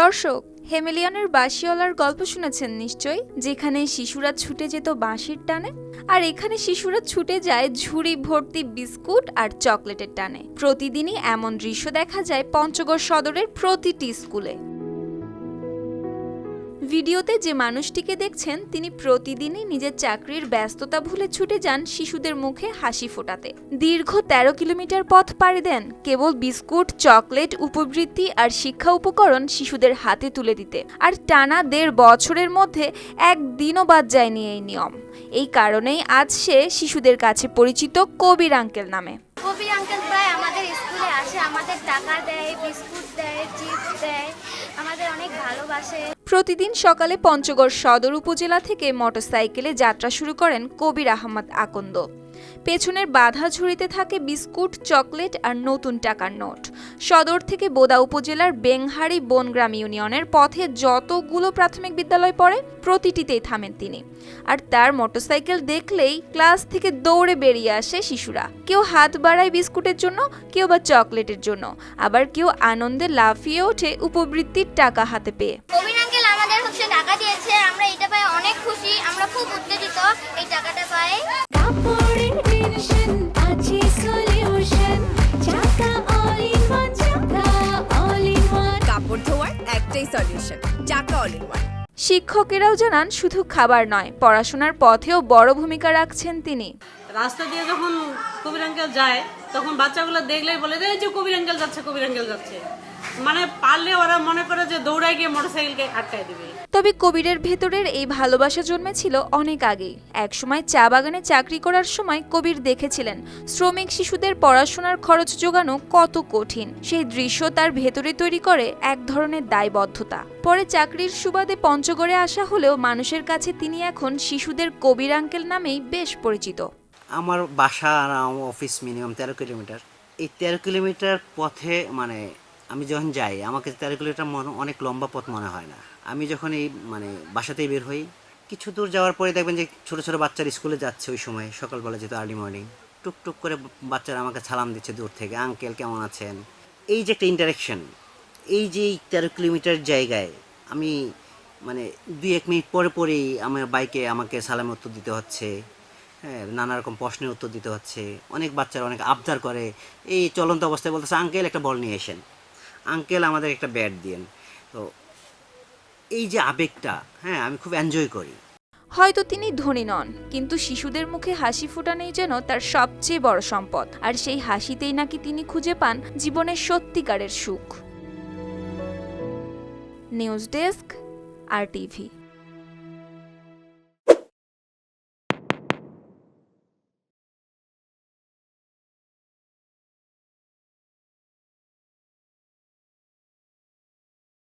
দর্শক, হেমেলিয়নের বাঁশিওয়ালার গল্প শুনেছেন নিশ্চয়ই, যেখানে শিশুরা ছুটে যেত বাঁশির টানে আর এখানে শিশুরা ছুটে যায় ঝুড়ি, ভর্তি বিস্কুট আর চকলেটের টানে। প্রতিদিনই এমন দৃশ্য দেখা যায় পঞ্চগড় সদরের প্রতিটি স্কুলে। ভিডিওতে যে মানুষটিকে দেখছেন, তিনি প্রতিদিনই নিজের চাকরির ব্যস্ততা ভুলে ছুটে যান শিশুদের মুখে হাসি ফোটাতে। দীর্ঘ তেরো কিলোমিটার পথ পাড়ি দেন, কেবল বিস্কুট, চকলেট, উপবৃত্তি আর শিক্ষা উপকরণ শিশুদের হাতে তুলে দিতে। আর টানা দেড় বছরের মধ্যে একদিনও বাদ যায়নি এই নিয়ম। এই কারণেই আজ সে শিশুদের কাছে পরিচিত কবির আঙ্কেল নামে। কবির আঙ্কেল প্রায় আমাদের স্কুলে আসে, আমাদের টাকা দেয়, বিস্কুট দেয়, চিপস দেয়, আমাদের অনেক ভালোবাসে। প্রতিদিন সকালে পঞ্চগড় সদর উপজেলা থেকে মোটরসাইকেলে যাত্রা শুরু করেন কবির আহমদ আকন্দ। পেছনের বাধা ঝুড়িতে থাকে বিস্কুট, চকলেট আর নতুন টাকার নোট। সদর থেকে বোদা উপজেলার বেংহারি বনগ্রাম ইউনিয়নের পথে যতগুলো প্রাথমিক বিদ্যালয় পড়ে, প্রতিটিতেই থামেন তিনি। আর তার মোটরসাইকেল দেখলেই ক্লাস থেকে দৌড়ে বেরিয়ে আসে শিশুরা। কেউ হাত বাড়ায় বিস্কুটের জন্য, কেউ বা চকলেটের জন্য। আবার কেউ আনন্দে লাফিয়ে ওঠে উপবৃত্তির টাকা হাতে পেয়ে কবির আঙ্কেল আমাদের হচ্ছে টাকা দিয়েছে আমরা এটা পাই অনেক খুশি আমরা খুব উত্তেজিত এই টাকাটা পাই। কাপড়ের টেনশন আছে solution Chaka all in one Chaka all in one কাপড় ধোয়ার একটাই solution Chaka all in one শিক্ষকেরাও জানান শুধু খাবার নয় পড়াশোনার পথেও বড় ভূমিকা রাখছেন তিনি। রাস্তা দিয়ে যখন কবির আঙ্কেল যায় তখন বাচ্চাগুলো দেখলেই বলে যে যে কবির আঙ্কেল যাচ্ছে কবির আঙ্কেল যাচ্ছে। মানে পারলে ওরা মনে করে যে দৌড়ায় গিয়ে মোটরসাইকেলকে আটকায় দিবে। তবে কবিরের ভেতরের এই ভালোবাসা জন্মেছিল অনেক আগেই। একসময় চা বাগানে চাকরি করার সময় কবির দেখেছিলেন শ্রমিক শিশুদের পড়াশোনার খরচ যোগানো কত কঠিন। সেই দৃশ্য তার ভেতরে তৈরি করে এক ধরনের দায়বদ্ধতা। পরে চাকরির সুবাদে পঞ্চগড়ে আসা হলেও মানুষের কাছে তিনি এখন শিশুদের কবির আঙ্কেল নামেই বেশ পরিচিত। আমার বাসা আর অফিস মিনিমাম তেরো কিলোমিটার। এই তেরো কিলোমিটার পথে মানে আমি যখন যাই, আমাকে তেরো কিলোমিটার মনে, অনেক লম্বা পথ মনে হয় না। আমি যখন এই মানে বাসাতেই বের হই, কিছু দূর যাওয়ার পরে দেখবেন যে ছোটো ছোটো বাচ্চার স্কুলে যাচ্ছে ওই সময়, সকালবেলা যেহেতু আর্লি মর্নিং টুকটুক করে বাচ্চারা আমাকে সালাম দিচ্ছে দূর থেকে, আঙ্কেল, কেমন আছেন? এই যে একটা ইন্টারাকশন এই যে তেরো কিলোমিটার জায়গায় আমি মানে দুই এক মিনিট পরে পরেই আমার বাইকে আমাকে সালামের উত্তর দিতে হচ্ছে হ্যাঁ নানা রকম প্রশ্নের উত্তর দিতে হচ্ছে, অনেক বাচ্চারা অনেক আবদার করে, এই চলন্ত অবস্থায় বলতেছে, আঙ্কেল, একটা বল নিয়ে এসেন আঙ্কেল আমাদের একটা ব্যাট দিয়েন। তো এই যে আবেগটা হ্যাঁ আমি খুব এনজয় করি। হয়তো তিনি ধনী নন, কিন্তু শিশুদের মুখে হাসি ফোটানোই যেন তার সবচেয়ে বড় সম্পদ। আর সেই হাসিতেই নাকি তিনি খুঁজে পান জীবনের সত্যিকারের সুখ। News desk, R TV.